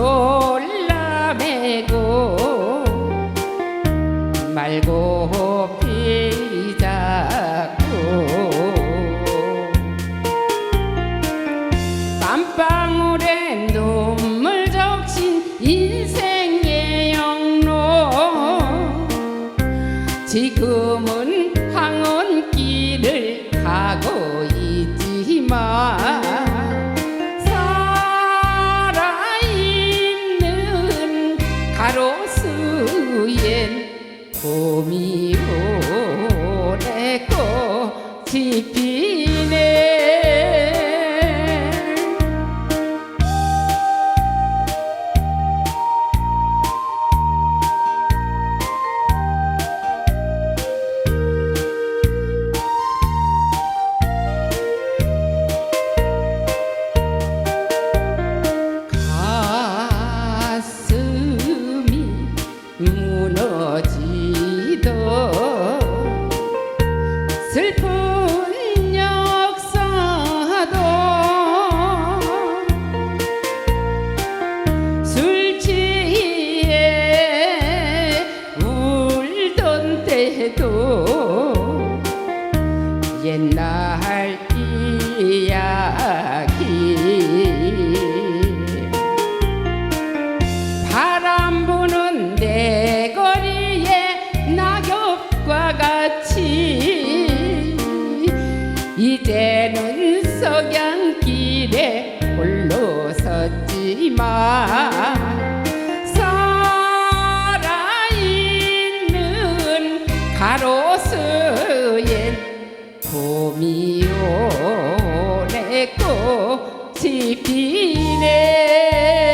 졸라매고 말고 피자고 깜방울에 눈물 적신 인생의 영로 지금 가로수엔 봄이 오래 꽃이 피네 때도 옛날 이야기. 바람 부는 내 거리에 낙엽과 같이 이제는 석양길에 홀로 섰지만 가로수엔 봄이 오래 꽃이 피네